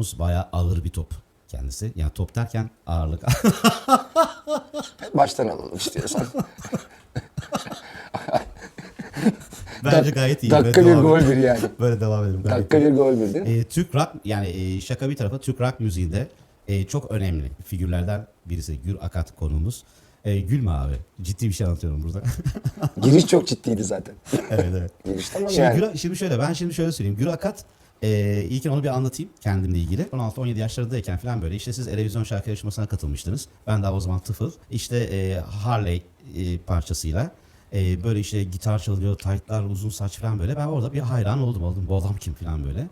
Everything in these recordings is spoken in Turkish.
konuğumuz bayağı ağır bir top kendisi. Yani top derken ağırlık. Baştan alalım istiyorsan. Bence gayet iyi. Dakika bir gol bir yani. Böyle devam edelim. Dakika bir gol bir değil mi? E, Türk rock yani e, şaka bir tarafa Türk rock müziğinde e, çok önemli figürlerden birisi Gür Akat konuğumuz. E, gülme abi. Ciddi bir şey anlatıyorum burada. Giriş çok ciddiydi zaten. evet evet. Giriş tamam Şimdi, yani. Gür, şimdi şöyle ben şimdi şöyle söyleyeyim. Gür Akat e, ilk onu bir anlatayım kendimle ilgili. 16-17 yaşlarındayken falan böyle işte siz televizyon şarkı yarışmasına katılmıştınız. Ben daha o zaman tıfıl. İşte e, Harley e, parçasıyla e, böyle işte gitar çalıyor, taytlar, uzun saç falan böyle. Ben orada bir hayran oldum. Oldum bu adam kim falan böyle.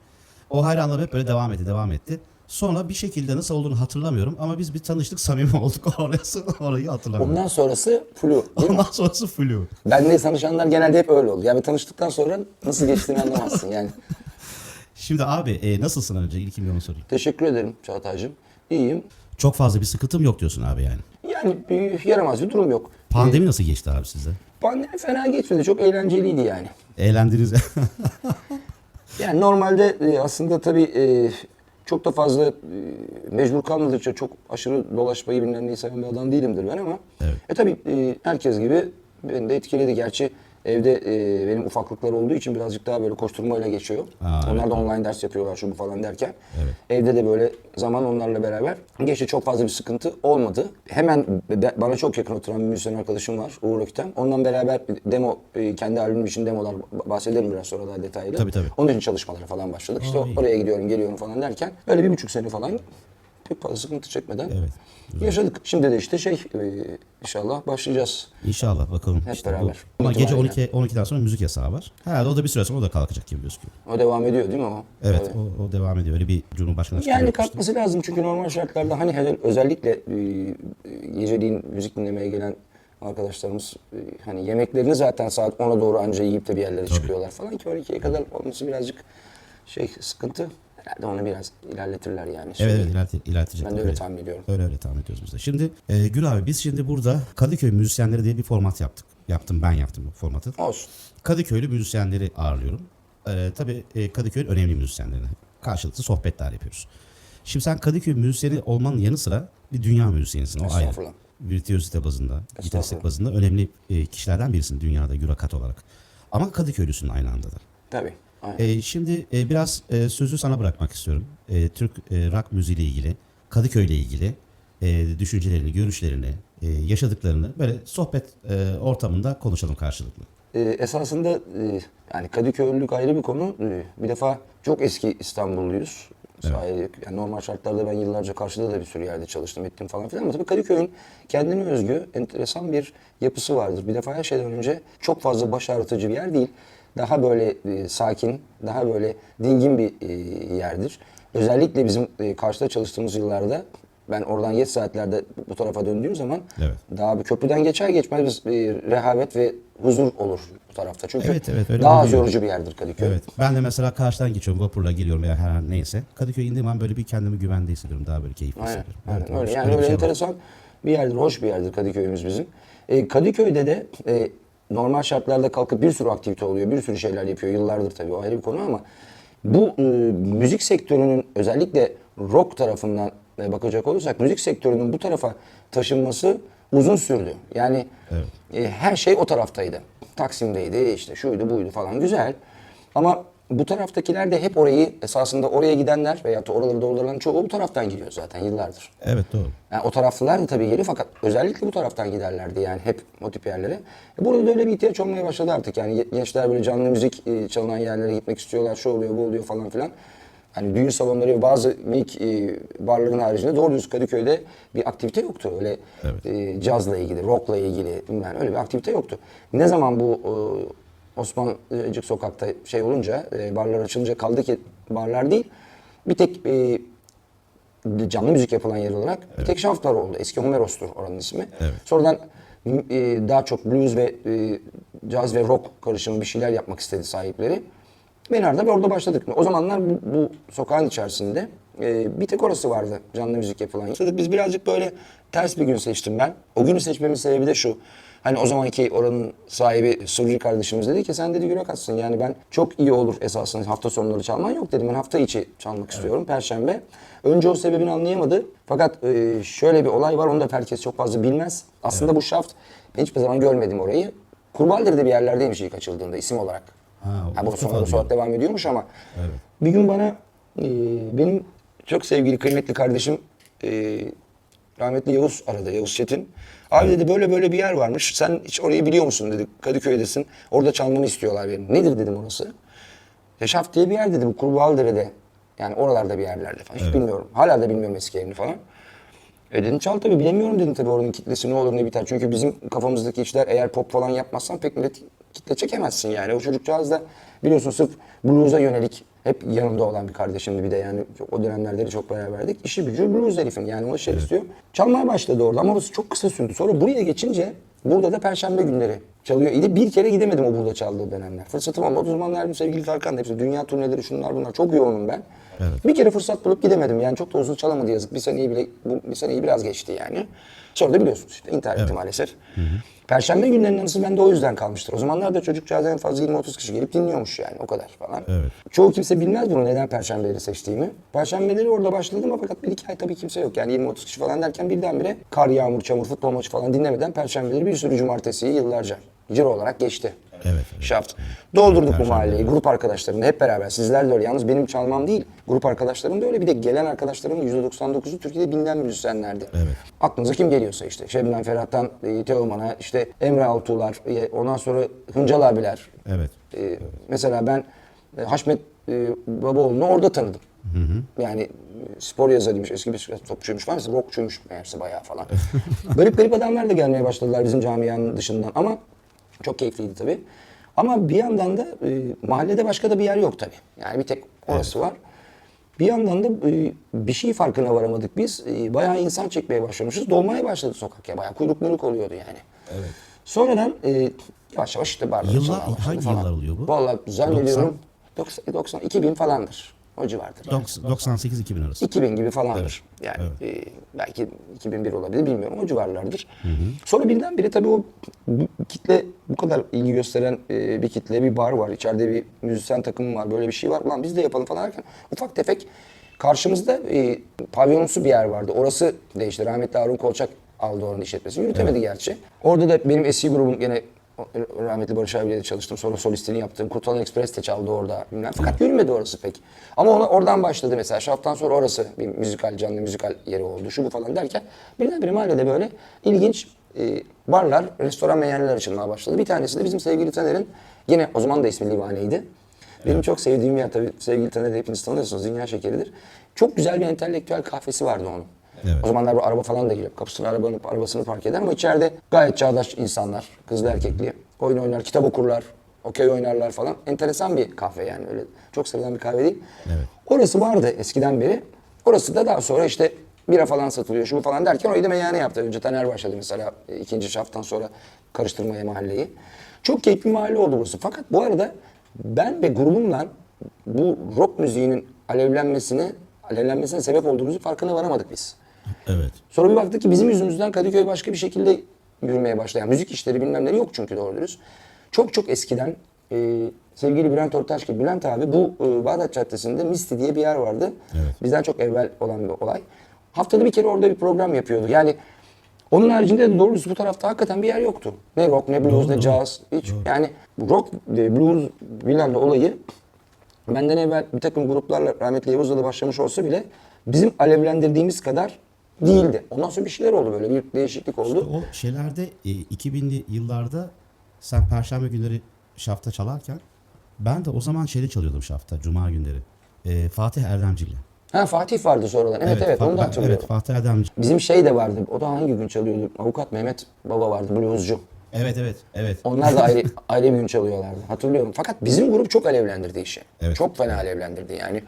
O hayranlar hep böyle devam etti, devam etti. Sonra bir şekilde nasıl olduğunu hatırlamıyorum ama biz bir tanıştık, samimi olduk. Orası, orayı hatırlamıyorum. Ondan sonrası flu. Ondan sonrası flu. Benle tanışanlar genelde hep öyle oldu. Yani tanıştıktan sonra nasıl geçtiğini anlamazsın yani. Şimdi abi e, nasılsın önce? İlk bir onu sorayım. Teşekkür ederim Çağatay'cığım. İyiyim. Çok fazla bir sıkıntım yok diyorsun abi yani. Yani bir yaramaz bir durum yok. Pandemi nasıl geçti abi size? Pandemi fena geçmedi. Çok eğlenceliydi yani. Eğlendiniz. Yani normalde e, aslında tabii e, çok da fazla e, mecbur kalmadıkça çok aşırı dolaşmayı bilmem neyi seven bir adam değilimdir ben ama. Evet. E tabii e, herkes gibi beni de etkiledi. Gerçi evde e, benim ufaklıklar olduğu için birazcık daha böyle koşturmayla geçiyor. Aa, Onlar evet, da online ders yapıyorlar şu bu falan derken. Evet. Evde de böyle zaman onlarla beraber geçti çok fazla bir sıkıntı olmadı. Hemen be- bana çok yakın oturan bir müzisyen arkadaşım var Uğur Öktem. Ondan beraber demo e, kendi albümüm için demolar bahsederim biraz sonra daha detaylı. Tabii, tabii. Onun için çalışmalara falan başladık. İşte iyi. oraya gidiyorum geliyorum falan derken böyle bir buçuk sene falan pek fazla sıkıntı çekmeden Evet, yaşadık. Şimdi de işte şey e, inşallah başlayacağız. İnşallah bakalım. Hep işte bu. beraber. Ama gece İtibariyle. 12 12'den sonra müzik yasağı var. Herhalde o da bir süre sonra o da kalkacak gibi gözüküyor. O devam ediyor değil mi ama? Evet, o, o devam ediyor. Öyle bir Cumhurbaşkanı açıklama Yani kalkması lazım çünkü normal şartlarda hani hele özellikle e, geceliğin müzik dinlemeye gelen arkadaşlarımız e, hani yemeklerini zaten saat 10'a doğru anca yiyip de bir yerlere çıkıyorlar falan ki 12'ye kadar olması birazcık şey sıkıntı. Herhalde onu biraz ilerletirler yani. Evet evet ilerlete, ilerletecekler. Ben de öyle tahmin ediyorum. Öyle öyle tahmin ediyoruz biz de. Şimdi e, Gül abi biz şimdi burada Kadıköy müzisyenleri diye bir format yaptık. Yaptım ben yaptım bu formatı. Olsun. Kadıköylü müzisyenleri ağırlıyorum. Ee, tabii e, Kadıköy'ün önemli müzisyenlerini karşılıklı sohbetler yapıyoruz. Şimdi sen Kadıköy müzisyeni olmanın yanı sıra bir dünya müzisyenisin. O ayrı. Virtüözite bazında, gitaristlik bazında önemli e, kişilerden birisin dünyada Gürakat olarak. Ama Kadıköylüsün aynı anda da. Tabii. E, şimdi e, biraz e, sözü sana bırakmak istiyorum. E, Türk e, rock müziğiyle ilgili, Kadıköy ile ilgili e, düşüncelerini, görüşlerini, e, yaşadıklarını böyle sohbet e, ortamında konuşalım karşılıklı. Ee, esasında e, yani Kadıköylülük ayrı bir konu. Ee, bir defa çok eski İstanbulluyuz. Sahi- Yani normal şartlarda ben yıllarca karşıda da bir sürü yerde çalıştım ettim falan filan ama tabii Kadıköy'ün kendine özgü enteresan bir yapısı vardır. Bir defa her şeyden önce çok fazla baş ağrıtıcı bir yer değil. Daha böyle e, sakin, daha böyle dingin bir e, yerdir. Özellikle bizim e, karşıda çalıştığımız yıllarda ben oradan geç saatlerde bu tarafa döndüğüm zaman Evet. daha bir köprüden geçer geçmez biz e, rehavet ve huzur olur bu tarafta. Çünkü Evet, evet, öyle daha az yorucu bir yerdir Kadıköy. Evet. Ben de mesela karşıdan geçiyorum vapurla geliyorum veya her neyse. Kadıköy indiğim an böyle bir kendimi güvende hissediyorum. Daha böyle keyifli Aynen, hissediyorum. aynen Evet, öyle. öyle Yani bir öyle şey var. enteresan bir yerdir, hoş bir yerdir Kadıköy'ümüz bizim. E, Kadıköy'de de e, normal şartlarda kalkıp bir sürü aktivite oluyor, bir sürü şeyler yapıyor. Yıllardır tabii o ayrı bir konu ama bu e, müzik sektörünün özellikle rock tarafından e, bakacak olursak müzik sektörünün bu tarafa taşınması uzun sürdü. Yani e, her şey o taraftaydı. Taksim'deydi, işte şuydu buydu falan güzel. Ama bu taraftakiler de hep orayı esasında oraya gidenler veyahut da oraları dolduran çoğu bu taraftan gidiyor zaten yıllardır. Evet doğru. Yani o taraflılar da tabii geliyor fakat özellikle bu taraftan giderlerdi yani hep o tip yerlere. E burada da öyle bir ihtiyaç olmaya başladı artık yani Ge- gençler böyle canlı müzik e, çalınan yerlere gitmek istiyorlar, şu oluyor, bu oluyor falan filan. Hani düğün salonları ve bazı minik e, barların haricinde doğru düz Kadıköy'de bir aktivite yoktu. Öyle e, cazla ilgili, rockla ilgili bilmem öyle bir aktivite yoktu. Ne zaman bu e, Osmancık sokakta şey olunca, e, barlar açılınca kaldı ki barlar değil, bir tek e, canlı müzik yapılan yer olarak bir tek Şaftlar oldu. Eski Homeros'tur oranın ismi. Evet. Sonradan e, daha çok blues ve e, caz ve rock karışımı bir şeyler yapmak istedi sahipleri. Beni arada ve orada başladık. O zamanlar bu, bu sokağın içerisinde Ee, bir tek orası vardı canlı müzik yapılan. Biz birazcık böyle ters bir gün seçtim ben. O günü seçmemin sebebi de şu. Hani o zamanki oranın sahibi Sırrı kardeşimiz dedi ki sen dedi gürak atsın. Yani ben çok iyi olur esasında hafta sonları çalman yok dedim. Ben hafta içi çalmak istiyorum Perşembe. Önce o sebebini anlayamadı. Fakat e, şöyle bir olay var onu da herkes çok fazla bilmez. Aslında bu şaft ben hiçbir zaman görmedim orayı. Kurbalderi'de bir yerlerdeymiş ilk açıldığında isim olarak. Ha, Ha, bu sonra duydum. devam ediyormuş ama bir gün bana e, benim çok sevgili kıymetli kardeşim e, rahmetli Yavuz aradı Yavuz Çetin. Abi dedi böyle böyle bir yer varmış. Sen hiç orayı biliyor musun dedi. Kadıköy'desin. Orada çalmamı istiyorlar benim. Nedir dedim orası. Yaşaf diye bir yer dedim. Kurbağalıdere'de. Yani oralarda bir yerlerde falan. Hiç bilmiyorum. Hala da bilmiyorum eski yerini falan. E dedim çal tabii bilemiyorum dedim tabii oranın kitlesi ne olur ne biter. Çünkü bizim kafamızdaki işler eğer pop falan yapmazsan pek millet kitle çekemezsin yani. O çocukcağız da biliyorsun sırf blues'a yönelik hep yanımda olan bir kardeşimdi bir de yani çok- o dönemlerde de çok beraberdik. İşi gücü blues herifin yani o şey istiyor. Çalmaya başladı orada ama orası çok kısa sürdü. Sonra buraya geçince burada da perşembe günleri çalıyor. De bir kere gidemedim o burada çaldığı dönemler. Fırsatım olmadı. O zamanlar sevgili Tarkan da hepsi dünya turneleri şunlar bunlar çok yoğunum ben. Bir kere fırsat bulup gidemedim. Yani çok da uzun çalamadı yazık. Bir seneyi bile bu bir seneyi biraz geçti yani. Sonra da biliyorsunuz işte intihar etti maalesef. Perşembe günlerinin anısı bende o yüzden kalmıştır. O zamanlarda çocukcağız en fazla 20-30 kişi gelip dinliyormuş yani o kadar falan. Evet. Çoğu kimse bilmez bunu neden perşembeleri seçtiğimi. Perşembeleri orada başladım ama fakat bir iki ay tabii kimse yok. Yani 20-30 kişi falan derken birdenbire kar, yağmur, çamur, futbol maçı falan dinlemeden perşembeleri bir sürü cumartesiyi yıllarca ciro olarak geçti. Evet, evet. Şaft. Doldurduk bu Perşembe, mahalleyi grup arkadaşlarımla hep beraber. Sizler de öyle. Yalnız benim çalmam değil. Grup arkadaşlarım da öyle. Bir de gelen arkadaşlarımın %99'u Türkiye'de bilinen müzisyenlerdi. Evet. Aklınıza kim geliyorsa işte. Şebnem Ferhat'tan e, Teoman'a, işte Emre Altuğlar, e, ondan sonra Hıncal abiler. Evet. E, mesela ben e, Haşmet e, Babaoğlu'nu orada tanıdım. Yani e, spor yazarıymış, eski bir topçuymuş falan. Rockçuymuş meğerse bayağı falan. garip garip adamlar da gelmeye başladılar bizim camianın dışından ama çok keyifliydi tabii. Ama bir yandan da e, mahallede başka da bir yer yok tabii. Yani bir tek orası var. Bir yandan da e, bir şey farkına varamadık biz. E, bayağı insan çekmeye başlamışız. Dolmaya başladı sokak ya. Bayağı kuyruk muyruk oluyordu yani. Evet. Sonradan e, yavaş yavaş işte barlar Yıllar- hangi falan. yıllar oluyor bu? Vallahi zannediyorum 90, 90 2000 falandır. O civardır. 98-2000 arası. 2000 gibi falandır. Yani e, belki 2001 olabilir bilmiyorum o civarlardır. Sonra birdenbire tabii o bu kitle bu kadar ilgi gösteren e, bir kitle bir bar var. İçeride bir müzisyen takımı var. Böyle bir şey var. Lan biz de yapalım falan derken ufak tefek karşımızda e, pavyonumsu bir yer vardı. Orası değişti. Rahmetli Harun Kolçak aldı oranın işletmesini. Yürütemedi gerçi. Orada da benim eski grubum gene rahmetli Barış abiyle de çalıştım. Sonra solistini yaptım. Kurtalan Express de çaldı orada. Bilmem. Fakat yürümedi orası pek. Ama ona, oradan başladı mesela. Şaftan sonra orası bir müzikal, canlı müzikal yeri oldu. Şu bu falan derken birdenbire mahallede böyle ilginç e, barlar, restoran meyanlar açılmaya başladı. Bir tanesi de bizim sevgili Taner'in yine o zaman da ismi Livane'ydi. Benim çok sevdiğim yer tabii sevgili Taner hepiniz tanıyorsunuz. Dünya şekeridir. Çok güzel bir entelektüel kahvesi vardı onun. Evet. O zamanlar bu araba falan da geliyor. Kapısına arabanın, arabasını park eder ama içeride gayet çağdaş insanlar, kızlı erkekli. Oyun oynar, kitap okurlar, okey oynarlar falan. Enteresan bir kahve yani öyle çok sevilen bir kahve değil. Evet. Orası vardı eskiden beri. Orası da daha sonra işte bira falan satılıyor, şu bu falan derken orayı da meyhane yaptı. Önce Taner başladı mesela e, ikinci şaftan sonra karıştırmaya mahalleyi. Çok keyifli bir mahalle oldu burası. Fakat bu arada ben ve grubumla bu rock müziğinin alevlenmesine, alevlenmesine sebep olduğumuzu farkına varamadık biz. Evet. Sonra bir baktık ki bizim yüzümüzden Kadıköy başka bir şekilde yürümeye başladı. Yani müzik işleri bilmem neleri yok çünkü doğru dürüst. Çok çok eskiden e, sevgili Bülent Ortaç gibi Bülent abi bu e, Bağdat Caddesi'nde Misti diye bir yer vardı. Evet. Bizden çok evvel olan bir olay. Haftada bir kere orada bir program yapıyordu. Yani onun haricinde de doğru dürüst bu tarafta hakikaten bir yer yoktu. Ne rock, ne blues, Doğru, ne doğru. jazz. Hiç. Yani rock, e, blues bilmem ne olayı benden evvel bir takım gruplarla rahmetli Yavuz'la da başlamış olsa bile bizim alevlendirdiğimiz kadar değildi. Ondan sonra bir şeyler oldu böyle bir değişiklik oldu. O şeylerde e, 2000'li yıllarda sen perşembe günleri şafta çalarken ben de o zaman şeyde çalıyordum şafta cuma günleri. E, Fatih Erdemcil'le. Ha Fatih vardı sonradan. Evet evet, onu da hatırlıyorum. Evet Fatih Erdemci. Bizim şey de vardı. O da hangi gün çalıyordu? Avukat Mehmet Baba vardı bluescu. Evet evet evet. Onlar da ayrı, ayrı bir gün çalıyorlardı. Hatırlıyorum. Fakat bizim grup çok alevlendirdi işi. Evet. Çok fena alevlendirdi yani.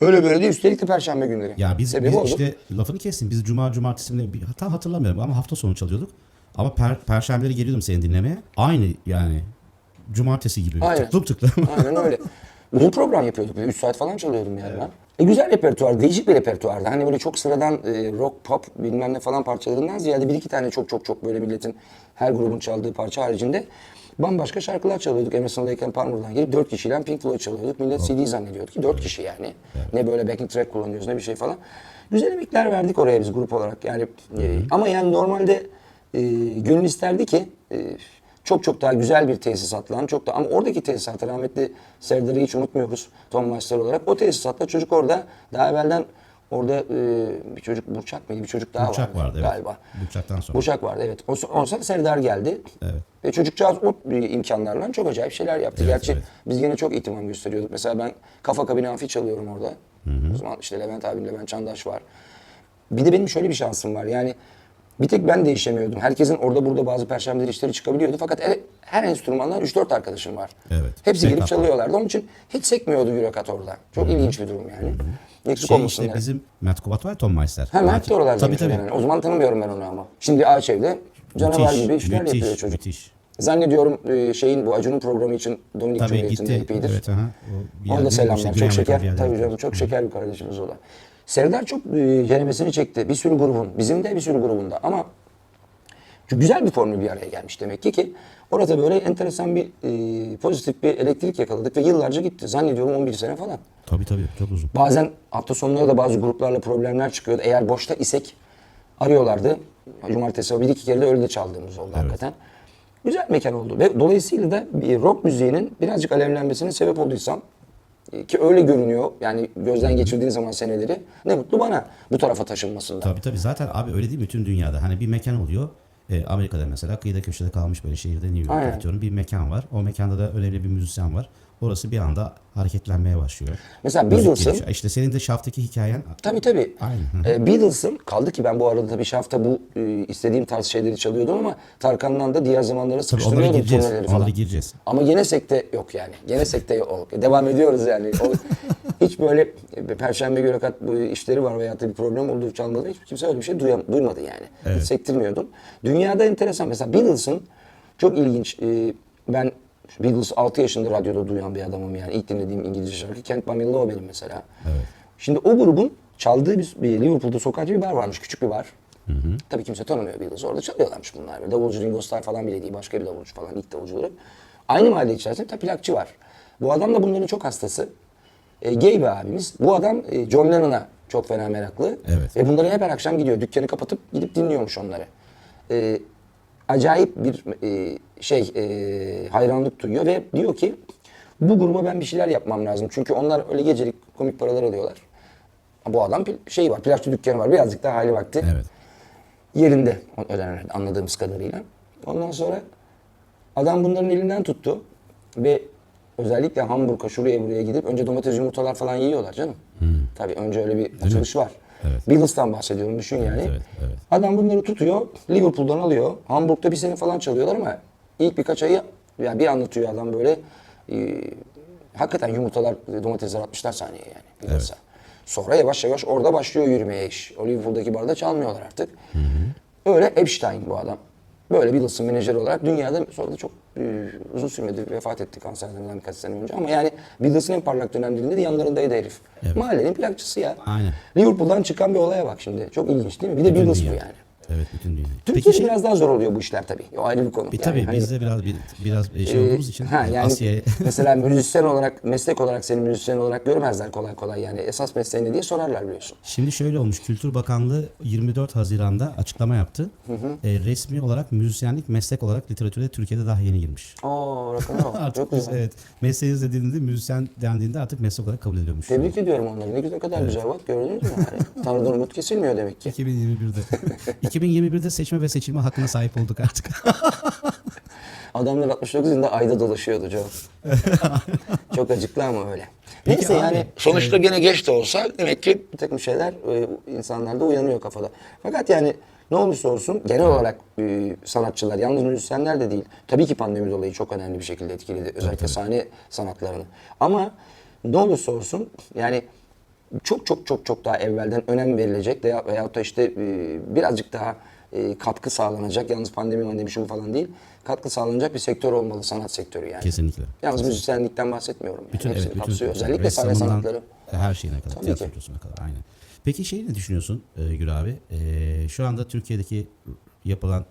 Öyle böyle değil. Üstelik de perşembe günleri. Ya biz, Sebebi biz oldu. işte lafını kestim. Biz cuma cumartesi mi- bir tam hatırlamıyorum ama hafta sonu çalıyorduk. Ama per, perşembeleri geliyordum seni dinlemeye. Aynı yani cumartesi gibi. Aynen. Tıklım tıklım. Aynen öyle. Uzun program yapıyorduk. 3 saat falan çalıyordum yani ben. E, güzel repertuar, değişik bir repertuardı. Hani böyle çok sıradan e, rock, pop bilmem ne falan parçalarından ziyade bir iki tane çok çok çok böyle milletin her grubun çaldığı parça haricinde bambaşka şarkılar çalıyorduk. And Palmer'dan gelip dört kişiyle Pink Floyd çalıyorduk. Millet CD zannediyordu ki dört kişi yani. Ne böyle backing track kullanıyoruz ne bir şey falan. Güzel emekler verdik oraya biz grup olarak. Yani e, ama yani normalde e, gönül isterdi ki e, çok çok daha güzel bir tesisatla çok da ama oradaki tesisatı rahmetli Serdar'ı hiç unutmuyoruz Tom Meister olarak. O tesisatla çocuk orada daha evvelden orada e, bir çocuk Burçak mıydı bir çocuk daha Burçak vardı, vardı, evet. galiba. Burçak'tan sonra. Burçak vardı evet. O, o sırada Serdar geldi. Evet. Ve çocukcağız o imkanlarla çok acayip şeyler yaptı. Evet, Gerçi evet. biz yine çok ihtimam gösteriyorduk. Mesela ben kafa kabini amfi çalıyorum orada. O zaman işte Levent abim, Levent Çandaş var. Bir de benim şöyle bir şansım var. Yani bir tek ben değişemiyordum. Herkesin orada burada bazı perşembeleri işleri çıkabiliyordu. Fakat her enstrümandan 3-4 arkadaşım var. Evet. Hepsi gelip çalıyorlardı. Onun için hiç sekmiyordu Bürokat orada. Çok ilginç bir durum yani. Eksik Şey olmasın işte yani. bizim Mert Kubat var Tom Meister. Ha Mert de oralarda. Tabii tabii. Yani. O zaman tanımıyorum ben onu ama. Şimdi Ağaçev'de canavar Müthiş, gibi işler müthiş, yapıyor çocuk. Müthiş. Zannediyorum e, şeyin bu Acun'un programı için Dominik Tabii Cumhuriyeti'nde gitti. Evet, aha. O Ona da selamlar. çok şeker. Tabii canım çok şeker bir kardeşimiz o da. Serdar çok e, ceremesini çekti. Bir sürü grubun. Bizim de bir sürü grubunda. Ama çok güzel bir formül bir araya gelmiş demek ki ki orada böyle enteresan bir e, pozitif bir elektrik yakaladık ve yıllarca gitti. Zannediyorum 11 sene falan. Tabii tabii çok uzun. Bazen hafta sonları da bazı gruplarla problemler çıkıyordu. Eğer boşta isek arıyorlardı. Cumartesi bir iki kere de öyle de çaldığımız oldu hakikaten. Güzel mekan oldu ve dolayısıyla da bir rock müziğinin birazcık alevlenmesine sebep olduysam e, ki öyle görünüyor yani gözden geçirdiğin zaman seneleri ne mutlu bana bu tarafa taşınmasında. Tabii tabii zaten abi öyle değil bütün dünyada hani bir mekan oluyor. Ee, Amerika'da mesela kıyıda köşede kalmış böyle şehirde New York'ta Aynen. atıyorum bir mekan var. O mekanda da önemli bir müzisyen var. Orası bir anda hareketlenmeye başlıyor. Mesela Müzik Beatles'ın gelişiyor. İşte senin de Shaft'taki hikayen Tabii tabii. Aynen, Ee, Beatles'ın kaldı ki ben bu arada tabii hafta bu e, istediğim tarz şeyleri çalıyordum ama Tarkan'dan da diğer zamanlara tabii onlara sıkıştırıyordum gireceğiz. turneleri falan. Onlara gireceğiz. Ama gene sekte yok yani. Gene sekte yok. Devam ediyoruz yani. O, hiç böyle e, perşembe göre kat bu işleri var da bir problem olduğu çalmadı. Hiç kimse öyle bir şey duyam, duymadı yani. Hiç sektirmiyordum. Dünyada enteresan. Mesela Beatles'ın çok ilginç. e, ben Beatles 6 yaşında radyoda duyan bir adamım yani. İlk dinlediğim İngilizce şarkı Kent Me Love benim mesela. Şimdi o grubun çaldığı bir, bir Liverpool'da sokakta bir bar varmış. Küçük bir bar. Tabii kimse tanımıyor Beatles. Orada çalıyorlarmış bunlar. Böyle davulcu Ringo Starr falan bile değil. Başka bir davulcu falan. ilk davulcuları. Aynı mahalle içerisinde plakçı var. Bu adam da bunların çok hastası. E, gay bir abimiz. Bu adam e, John Lennon'a çok fena meraklı. Evet. Ve bunları hep her akşam gidiyor. Dükkanı kapatıp gidip dinliyormuş onları. E, acayip bir e, şey e, hayranlık duyuyor ve diyor ki bu gruba ben bir şeyler yapmam lazım. Çünkü onlar öyle gecelik komik paralar alıyorlar. Bu adam şey var, plakçı dükkanı var. Birazcık daha hali vakti Evet. yerinde öyle anladığımız kadarıyla. Ondan sonra adam bunların elinden tuttu ve özellikle Hamburg'a şuraya buraya gidip önce domates yumurtalar falan yiyorlar canım. Tabii önce öyle bir açılış var. Evet. Beatles'tan bahsediyorum düşün yani. evet, evet. Adam bunları tutuyor, Liverpool'dan alıyor. Hamburg'da bir sene falan çalıyorlar ama ilk birkaç ayı yani bir anlatıyor adam böyle. e, hakikaten yumurtalar, domatesler 60'lar saniye yani Beatles'a. Sonra yavaş yavaş orada başlıyor yürümeye iş. O Liverpool'daki barda çalmıyorlar artık. Öyle Epstein bu adam. Böyle Beatles'ın menajeri olarak dünyada sonra da çok e, uzun sürmedi vefat etti kanserden birkaç sene önce ama yani Beatles'ın en parlak dönemlerinde de yanlarındaydı herif. Mahallenin plakçısı ya. Aynen. Liverpool'dan çıkan bir olaya bak şimdi. Çok ilginç değil mi? Bir de Beatles bu yani. Evet bütün dünya. Türkiye'de şey- biraz daha zor oluyor bu işler tabii. O ayrı bir konu. E, tabii hani, biz de biraz bir- biraz şey e, olduğumuz için ha, yani Asya'ya mesela müzisyen olarak, meslek olarak seni müzisyen olarak görmezler kolay kolay yani. Esas mesleğin ne diye sorarlar biliyorsun. Şimdi şöyle olmuş. Kültür Bakanlığı 24 Haziran'da açıklama yaptı. E, resmi olarak müzisyenlik meslek olarak literatüre Türkiye'de daha yeni girmiş. Oo rock'n'roll. Artık Çok güzel. evet mesleğiniz dediğinde müzisyen dendiğinde artık meslek olarak kabul ediyormuş. Tebrik ediyorum onları. Ne güzel kadar güzel bak gördünüz mü? Yani, Tanrı'dan umut kesilmiyor demek ki. 2021'de. 2021'de seçme ve seçilme hakkına sahip olduk artık. Adamlar 69 yılında ayda dolaşıyordu Joe. Çok acıklı ama öyle. Peki Neyse abi, yani sonuçta gene geç de olsa demek ki bir takım şeyler e, insanlarda uyanıyor kafada. Fakat yani ne olursa olsun genel olarak e, sanatçılar, yalnız müzisyenler de değil. Tabii ki pandemi dolayı çok önemli bir şekilde etkiledi. Özellikle sahne sanatlarını. Ama ne olursa olsun yani çok çok çok çok daha evvelden önem verilecek veya, veyahut da işte e, birazcık daha e, katkı sağlanacak. Yalnız pandemi pandemi şu falan değil. Katkı sağlanacak bir sektör olmalı sanat sektörü yani. Kesinlikle. Yalnız müzisyenlikten bahsetmiyorum. Yani. Bütün Hepsini evet, bütün kapsıyor. Özellikle sahne sanatları. Her şeyine kadar, Tabii ki. tiyatrosuna kadar aynen. Peki şeyi ne düşünüyorsun e, Gül abi? E, şu anda Türkiye'deki yapılan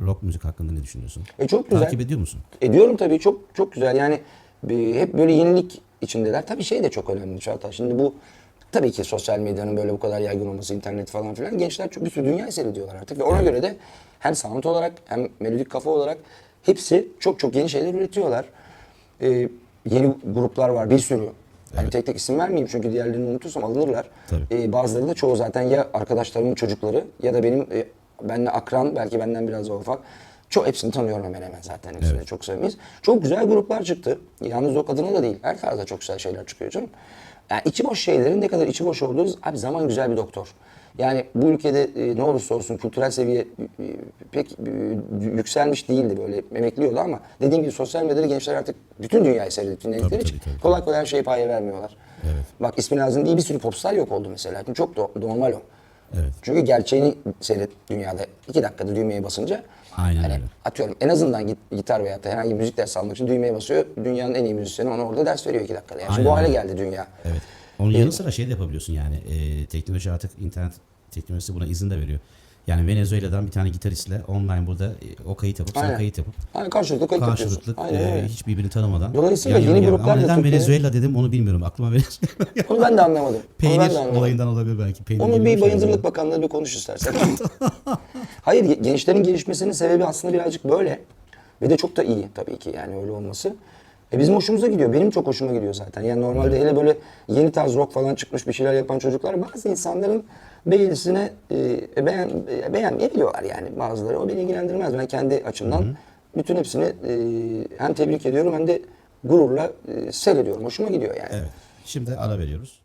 rock müzik hakkında ne düşünüyorsun? E, çok güzel. Takip ediyor musun? Ediyorum tabii çok çok güzel. Yani hep böyle yenilik içindeler. Tabii şey de çok önemli Çağatay. Şimdi bu tabii ki sosyal medyanın böyle bu kadar yaygın olması, internet falan filan gençler çok bir sürü dünya seyrediyorlar artık ve ona göre de hem sound olarak hem melodik kafa olarak hepsi çok çok yeni şeyler üretiyorlar. Ee, yeni gruplar var bir sürü. Yani tek tek isim vermeyeyim çünkü diğerlerini unutursam alınırlar. Tabii. Ee, bazıları da çoğu zaten ya arkadaşlarımın çocukları ya da benim e, benimle akran belki benden biraz daha ufak. Çok hepsini tanıyorum hemen hemen zaten hepsini Evet. çok sevmeyiz. Çok güzel gruplar çıktı. Yalnız o kadına da değil. Her tarzda çok güzel şeyler çıkıyor canım. Yani içi boş şeylerin ne kadar içi boş olduğu abi zaman güzel bir doktor. Yani bu ülkede e, ne olursa olsun kültürel seviye e, pek e, yükselmiş değildi böyle emekliyordu ama dediğim gibi sosyal medyada gençler artık bütün dünyayı seyredip dinledikleri için tabii, tabii. kolay kolay her şeye paye vermiyorlar. Evet. Bak ismi lazım değil bir sürü popstar yok oldu mesela. Çok do- normal o. Evet. Çünkü gerçeğini seyret dünyada. iki dakikada düğmeye basınca. Aynen hani öyle. Atıyorum en azından git- gitar veya da herhangi bir müzik dersi almak için düğmeye basıyor. Dünyanın en iyi müzisyeni ona orada ders veriyor iki dakikada. Yani şimdi bu Aynen hale geldi dünya. Evet. Onun yanı sıra şey de yapabiliyorsun yani e, teknoloji artık internet teknolojisi buna izin de veriyor. Yani Venezuela'dan bir tane gitaristle online burada e, o kayıt yapıp sen Aynen. kayıt yapıp Hani karşılıklı kayıt karşılıklı Aynen e, hiç birbirini tanımadan. Dolayısıyla yan yana yeni geldi. gruplar Ama neden Türkiye'de- Venezuela dedim onu bilmiyorum. Aklıma Venezuela. Onu ben de anlamadım. Ben Peynir de anlamadım. olayından olabilir belki. Peynir Onu bir şey Bayındırlık. Bakanlığı bir konuş istersen. Hayır ge- gençlerin gelişmesinin sebebi aslında birazcık böyle. Ve de çok da iyi tabii ki yani öyle olması. E bizim hoşumuza gidiyor. Benim çok hoşuma gidiyor zaten. Yani normalde hele böyle yeni tarz rock falan çıkmış bir şeyler yapan çocuklar bazı insanların beğenisine e, beğen, e, beğenmeyebiliyorlar yani bazıları. O beni ilgilendirmez. Ben kendi açımdan bütün hepsini e, hem tebrik ediyorum hem de gururla e, seyrediyorum. Hoşuma gidiyor yani. Evet. Şimdi ara veriyoruz.